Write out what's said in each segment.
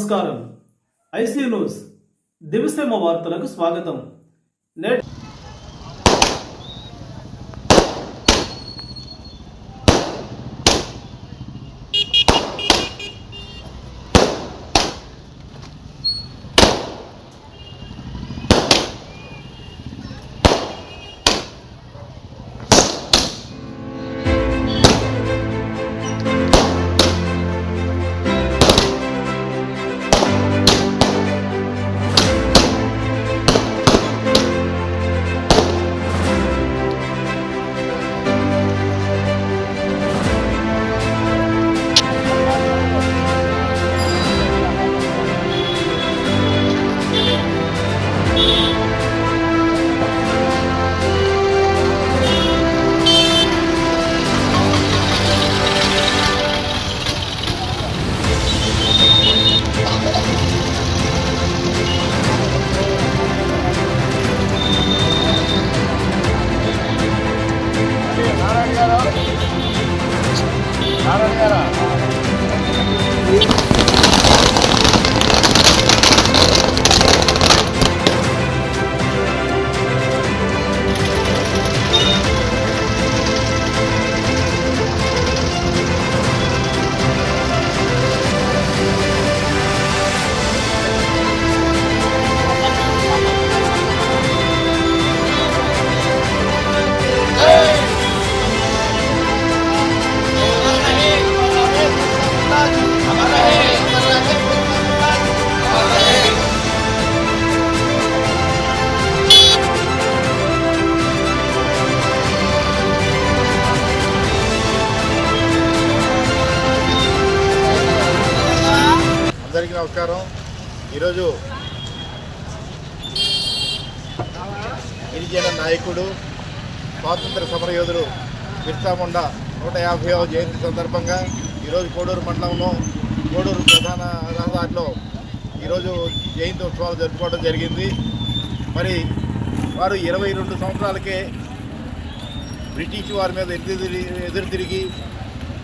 నమస్కారం. IC news దివిసేమ వార్తలకు స్వాగతం. నేటి あるから。నమస్కారం. ఈరోజు గిరిజన నాయకుడు స్వాతంత్ర సమరయోధుడు బిర్సా ముండా నూట యాభైవ జయంతి సందర్భంగా ఈరోజు కోడూరు మండలంలో కోడూరు ప్రధాన రహదారిలో ఈరోజు జయంతి ఉత్సవాలు జరుపుకోవడం జరిగింది. మరి వారు ఇరవై రెండు సంవత్సరాలకే బ్రిటిష్ వారి మీద ఎదురు తిరిగి ఎదురు తిరిగి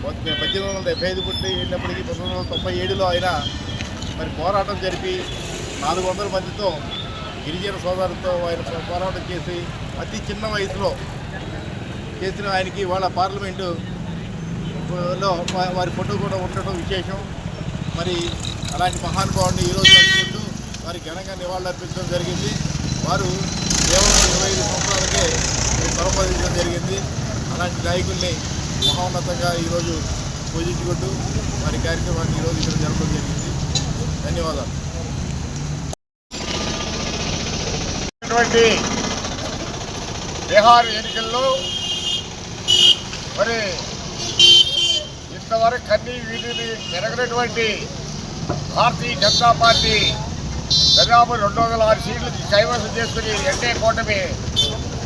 పద్దెనిమిది వందల డెబ్బై ఐదు పుట్టి వెళ్ళినప్పటికీ పంతొమ్మిది వందల తొంభై ఏడులో ఆయన మరి పోరాటం జరిపి నాలుగు వందల మందితో గిరిజన సోదరులతో ఆయన పోరాటం చేసి అతి చిన్న వయసులో చేసిన ఆయనకి వాళ్ళ పార్లమెంటు లో వారి ఫోటో కూడా ఉండటం విశేషం. మరి అలాంటి మహానుభావుడిని ఈరోజు అనుకుంటూ వారి ఘనంగా నివాళులర్పించడం జరిగింది. వారు కేవలం ఇరవై ఐదు సంవత్సరాలకే పరమపదించడం జరిగింది. అలాంటి నాయకుల్ని మహోన్నతంగా ఈరోజు పూజించుకుంటూ వారి కార్యక్రమాన్ని ఈరోజు ఇక్కడ జరపడం జరిగింది. ధన్యవాదాలు. బీహార్ ఎన్నికల్లో మరి ఇంతవరకు కన్నీ వీధిని జరగనటువంటి భారతీయ జనతా పార్టీ దాదాపు రెండు వందల ఆరు సీట్లు కైవసం చేసుకుని ఎన్డీఏ కూటమి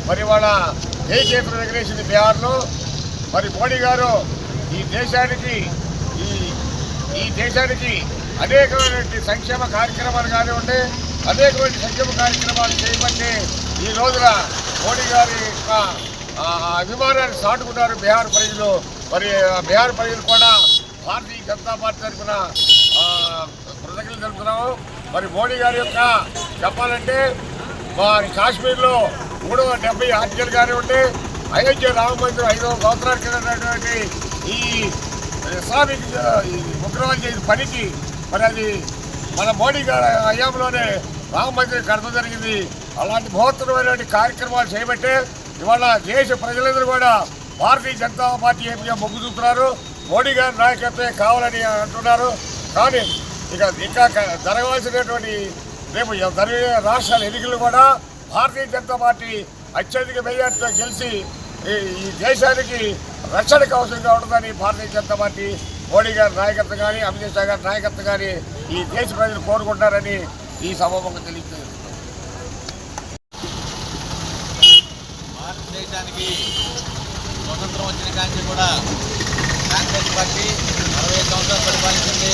మరి వాళ్ళ జయచేతులు ఎగరేసింది బీహార్లో. మరి మోడీ గారు ఈ దేశానికి ఈ ఈ దేశానికి అనేకమైనటువంటి సంక్షేమ కార్యక్రమాలు కానివ్వండి అనేకమైన సంక్షేమ కార్యక్రమాలు చేయబట్టి ఈ రోజున మోడీ గారి యొక్క అభిమానాన్ని సాటుకున్నారు బీహార్ ప్రజలు. మరి బీహార్ ప్రజలు కూడా భారతీయ జనతా పార్టీ తరఫున కృతజ్ఞతలు తెలుపుతున్నాము. మరి మోడీ గారి యొక్క చెప్పాలంటే మరి కాశ్మీర్లో మూడు వందల డెబ్బై ఆర్టికల్ కానివ్వండి అయోధ్య రామ మందిరం ఐదు సంవత్సరాల కింద ఈ ఇస్లామిక్ ఈ ఉగ్రవాదం చేసిన పనికి మరి అది మన మోడీ గారి హయాంలోనే రామ మందిరం కడత జరిగింది. అలాంటి మహోత్తరమైనటువంటి కార్యక్రమాలు చేయబట్టే ఇవాళ దేశ ప్రజలందరూ కూడా భారతీయ జనతా పార్టీ ఏపీగా మొగ్గు చూపుతున్నారు. మోడీ గారి నాయకత్వమే కావాలని అంటున్నారు. కానీ ఇక ఇంకా జరగవలసినటువంటి రేపు జరిగే రాష్ట్రాల ఎన్నికలు కూడా భారతీయ జనతా పార్టీ అత్యధిక మెజార్టీతో గెలిచి ఈ- ఈ దేశానికి రక్షణకు అవసరంగా ఉంటుందని భారతీయ జనతా పార్టీ మోడీ గారి నాయకత్వం కానీ అమిత్ షా గారి నాయకత్వం కానీ ఈ దేశ ప్రజలు కోరుకుంటారని ఈ సభాముఖం తెలియజేస్తుంది. భారతదేశానికి స్వతంత్రం వచ్చిన కానీ కూడా కాంగ్రెస్ పార్టీ అరవై సంవత్సరాలు పరిపాలించింది.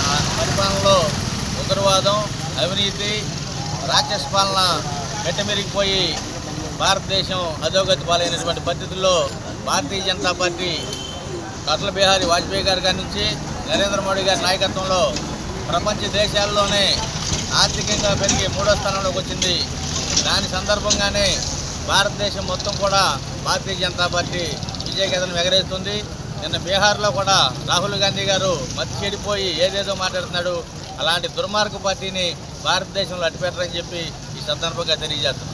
ఆ పరిపాలనలో ఉగ్రవాదం అవినీతి రాక్షస పాలన మెట్టమెరిగిపోయి భారతదేశం అధోగతి పాలైనటువంటి పరిస్థితుల్లో భారతీయ జనతా పార్టీ అటల్ బిహారీ వాజ్పేయి గారి గారి నుంచి నరేంద్ర మోడీ గారి నాయకత్వంలో ప్రపంచ దేశాల్లోనే ఆర్థికంగా పెరిగి మూడో స్థానంలోకి వచ్చింది. దాని సందర్భంగానే భారతదేశం మొత్తం కూడా భారతీయ జనతా పార్టీ విజయకేతనం ఎగరేస్తుంది నిన్న బీహార్లో కూడా రాహుల్ గాంధీ గారు మతి చెడిపోయి ఏదేదో మాట్లాడుతున్నాడు. అలాంటి దుర్మార్గ పార్టీని భారతదేశంలో అడ్డుపెట్టరని చెప్పి ఈ సందర్భంగా తెలియజేస్తున్నాం.